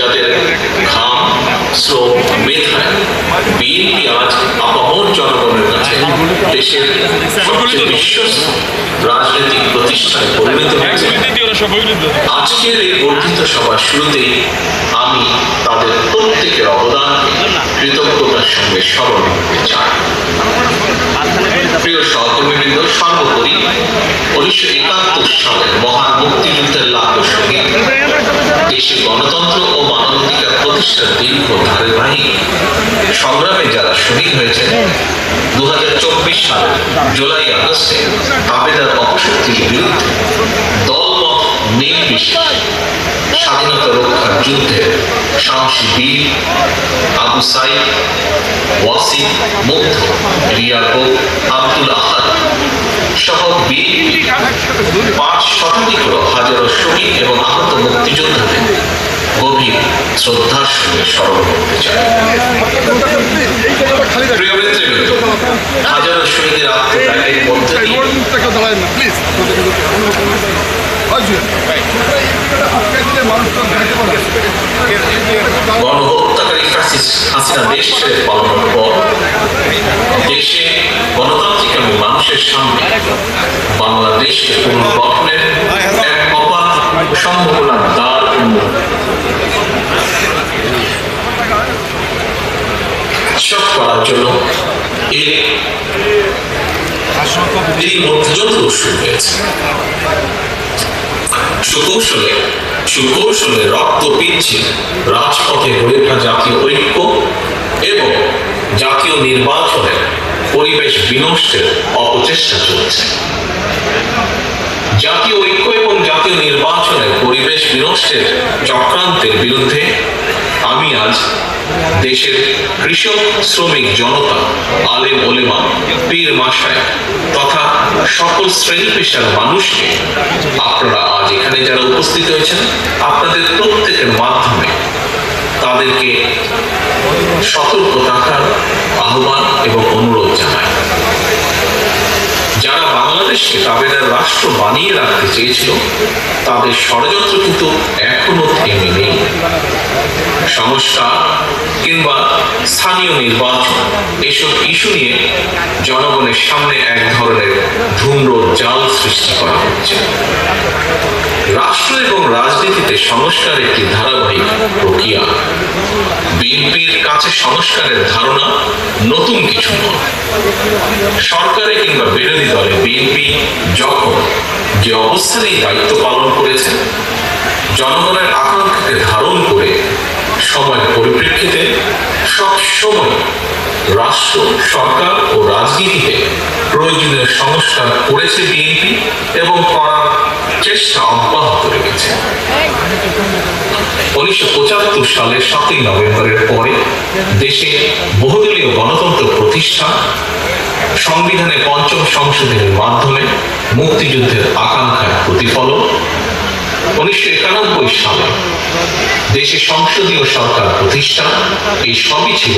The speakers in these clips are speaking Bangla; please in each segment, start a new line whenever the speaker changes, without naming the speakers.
যাদের ঘাম শ্রম মেধায় বিএনপি আজ আপামর জনগণের কাছে দেশের সবচেয়ে বিশ্বস্ত রাজনৈতিক প্রতিষ্ঠানে পরিণত হয়েছে আজকের এই বর্ধিত সভার শুরুতেই আমি তাদের প্রত্যেকের অবদান কৃতজ্ঞতার সঙ্গে স্মরণ করতে চাই প্রিয় সহকর্মীবৃন্দ, সর্বোপরি উনিশশো একাত্তর সালের মহান মুক্তিযুদ্ধের লাভ শহীদ। দেশে গণতন্ত্র ও মানবাধিকার প্রতিষ্ঠার দীর্ঘ ধারাবাহিক সংগ্রামে যারা শহীদ হয়েছেন দু সালের জুলাই আগস্টে আবেদার অপশক্তির বিরুদ্ধে দলমত নির্বিশেষে স্বাধীনতা রক্ষার যুদ্ধে সাহসী বীর সাইদ ওয়াসিম মুগ্ধ রিয়াকো আব্দুল আহাদ সহ বিএনপি পাঁচ শতাধিক হাজারো শহীদ এবং আহত মুক্তিযোদ্ধাদের গভীর শ্রদ্ধার সঙ্গে স্মরণ করতে চাই হাজারো শহীদের আত্মত্যাগের মধ্যে দিয়ে গণহত্যাকারী ফ্যাসিস্ট হাসিনা দেশ ছেড়ে পর দেশে গণতান্ত্রিক এবং মানুষের সামনে বাংলাদেশকে পুনর্গঠনের এক অপার সম্ভাবনার দ্বার সব করার জন্য এই মধ্যযন্ত্র শুরু হয়েছে। সুকৌশলে সুকৌশলে রক্ত পিচ্ছিল। রাজপথে গড়ে ওঠা জাতীয় ঐক্য এবং জাতীয় নির্বাচনের পরিবেশ বিনষ্টের অপচেষ্টা চলছে। জাতীয় ঐক্য এবং জাতীয় নির্বাচনের পরিবেশ বিনষ্টের চক্রান্তের বিরুদ্ধে আমি আজ দেশের কৃষক, শ্রমিক, জনতা আলেম ওলেমা পীর মাসায় তথা সকল শ্রেণি পেশার মানুষকে আপনারা আজ এখানে যারা উপস্থিত হয়েছেন আপনাদের প্রত্যেকের মাধ্যমে তাদেরকে সতর্ক থাকার আহ্বান এবং অনুরোধ জানাই। যারা বাংলাদেশকে তাদের রাষ্ট্র বানিয়ে রাখতে চেয়েছিল, তাদের ষড়যন্ত্র কিন্তু এখনও থেমে নেই। সংস্কার কিংবা স্থানীয় নির্বাচন এসব ইস্যু নিয়ে জনগণের সামনে এক ধরনের ধূম্র জাল সৃষ্টি করা হচ্ছে। এবং রাজনীতিতে সংস্কার একটি ধারাবাহিক প্রক্রিয়া। বিএনপির কাছে সংস্কারের ধারণা নতুন কিছু নয়। সরকারে কিংবা বিরোধী দলে বিএনপি যখন যে অবস্থানেই দায়িত্ব পালন করেছে, জনগণের আকাঙ্ক্ষাকে ধারণ করে সময়ের পরিপ্রেক্ষিতে সব সময় রাষ্ট্র, সরকার ও রাজনীতিতে প্রয়োজনীয় সংস্কার করেছে বিএনপি এবং করার চেষ্টা অব্যাহত রেখেছে। উনিশশো পঁচাত্তর সালের সাতই নভেম্বরের পরে দেশে বহুদলীয় গণতন্ত্র প্রতিষ্ঠা, সংবিধানে পঞ্চম সংশোধনের মাধ্যমে মুক্তিযুদ্ধের আকাঙ্ক্ষার প্রতিফলন। উনিশশো একানব্বই সালে দেশে সংসদীয় সরকার প্রতিষ্ঠা, এই সবই ছিল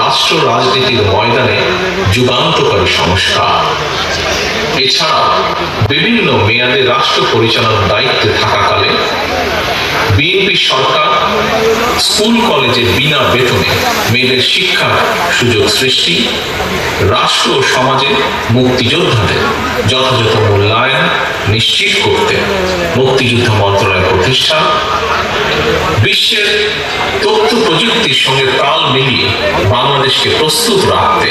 রাষ্ট্র রাজনীতির ময়দানে যুগান্তকারী সংস্কার। এছাড়া বিভিন্ন মেয়াদে রাষ্ট্র পরিচালনার দায়িত্বে থাকাকালে বিএনপি সরকার স্কুল কলেজে বিনা বেতনে মেয়েদের শিক্ষার সুযোগ সৃষ্টি, রাষ্ট্র ও সমাজের মুক্তিযোদ্ধাদের যথাযথ মূল্যায়ন নিশ্চিত করতে মুক্তিযুদ্ধ মন্ত্রণালয় প্রতিষ্ঠা বিশ্বের তথ্য প্রযুক্তির সঙ্গে তাল মিলিয়ে বাংলাদেশকে প্রস্তুত রাখতে।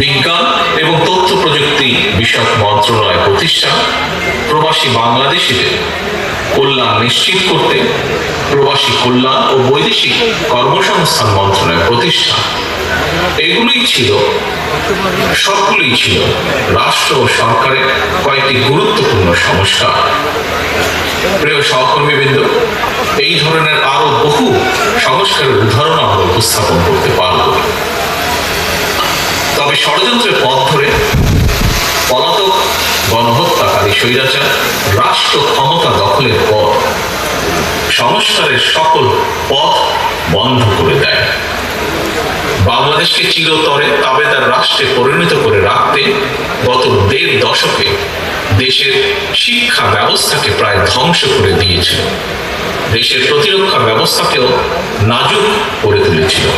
বিজ্ঞান এবং তথ্য প্রযুক্তি বিষয়ক মন্ত্রণালয় প্রতিষ্ঠা প্রবাসী বাংলাদেশিদের কল্যাণ নিশ্চিত করতে প্রবাসী কল্যাণ ও বৈদেশিক কর্মসংস্থান মন্ত্রণালয় প্রতিষ্ঠা এগুলোই ছিল, সবগুলোই ছিল রাষ্ট্র ও সরকারের কয়েকটি গুরুত্বপূর্ণ সংস্কার। প্রিয় সহকর্মীবৃন্দ, এই ধরনের আরও বহু সংস্কারের উদাহরণ আমরা উপস্থাপন করতে পারব। তবে ষড়যন্ত্রের পথ ধরে পলাতক গণহত্যাকারী স্বৈরাচার, রাষ্ট্র ক্ষমতা দখলের পর সংস্কারের সকল পথ বন্ধ করে দেয়। বাংলাদেশকে চিরতরে তবে তার রাষ্ট্রে পরিণত করে রাখতে গত দেড় দশকে দেশের শিক্ষা ব্যবস্থাকে প্রায় ধ্বংস করে দিয়েছিল। দেশের প্রতিরক্ষা ব্যবস্থাকেও নাজুক করে তুলেছিল।